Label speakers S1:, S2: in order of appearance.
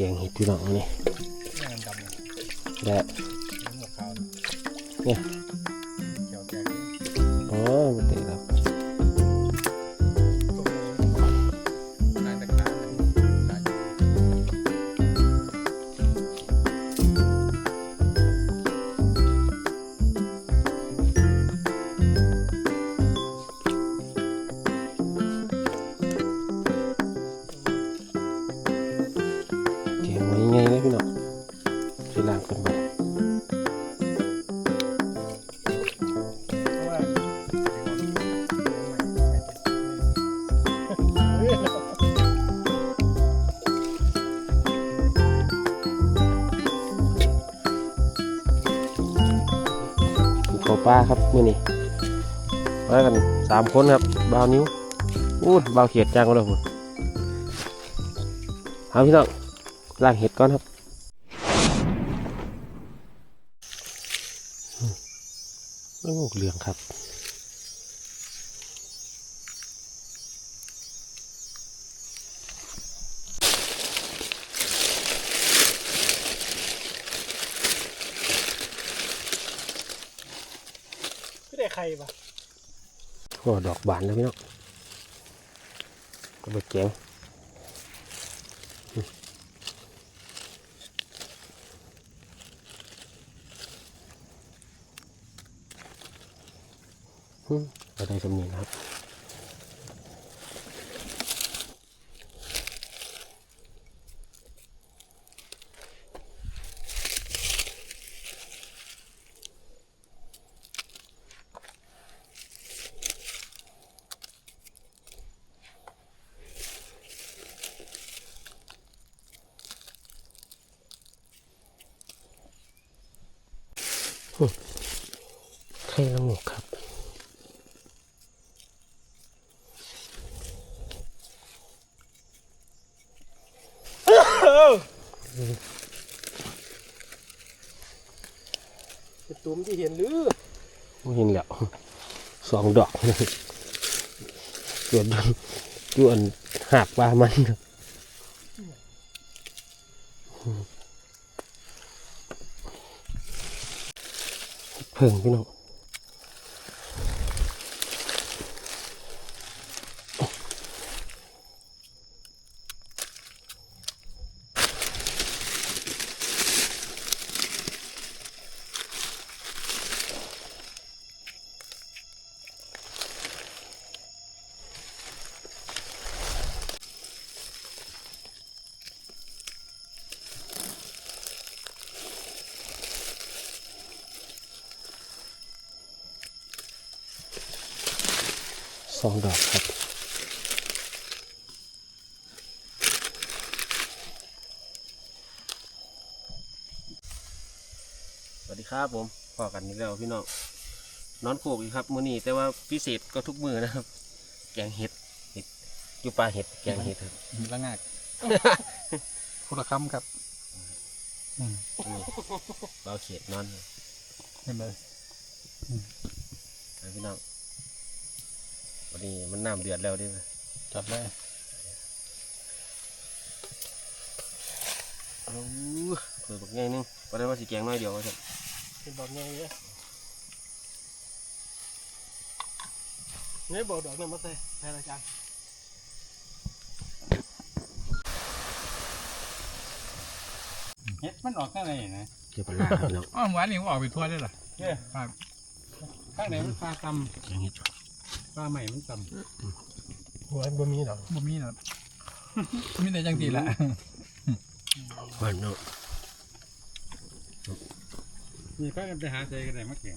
S1: แกงเห็ดพี่น้องนี่
S2: งานดำเลย
S1: และ
S2: หมวกขาว
S1: เนี่ย ที่ล่างเป็นบาข้าวปลาครับมือนี้มากันสามคนครับบาวนิ้วอู้บาวเขียดจางมาแล้วคุณเอาพี่น้องล่างเห็ดก่อนครับอืม โอ้เหลืองครับ
S2: ไม่ได้ใครปะ
S1: โอ้ดอกบานแล้วพี่น้องก็ไปแกง ก็ได้สำนียงครับไข่ละงกครับ
S2: เป็นตุ้มที่เห็นหรือ
S1: ไม่เห็นแล้วสองดอกเกิดจวนหักปลามันเพิ่งพี่น้อง สองดอกครับ สวัสดีครับผมพอกันอีกแล้วพี่น้องนอนโขกอีกครับมื้อนี้แต่ว่าพิเศษก็ทุกมือนะครับ แกงเห็ดเห็ดอยู่ปลาเห็ดแกงเห็ดครับ
S2: ละงากคนละคำครับ
S1: นี่เบาเขียดนอน
S2: เห็นไหม
S1: นะพี่น้อง วันนี้มันน้ำเดือดแล้วเดิ
S2: จับได้
S1: โอ้เปิดบักง่ายนึงวันนั้นว่าสิแกงน้อยเดียวว่าจะ
S2: เป็นบอกไงเนี่ยเนี่ยบอกดอกเนี่ยมาใส่ใส่ละจัง
S3: เฮ็ดมันออกข้างในนะ
S1: เดี๋ยวปลาพี่น้อง
S3: อ้อมหวานนี่มันออกไปทั่วเลยล่ะ
S2: เนี่ย
S3: ครับข้างในมันปลาต
S1: แกงเห็ดำ
S3: ปลาใหม่มันต
S2: หัวบะมีดอกำ
S3: บ่มีหรอกมีแต่จังสีละ
S1: หวานเนาะ
S3: มีพากันไปหาใจกันได้มาเก่ง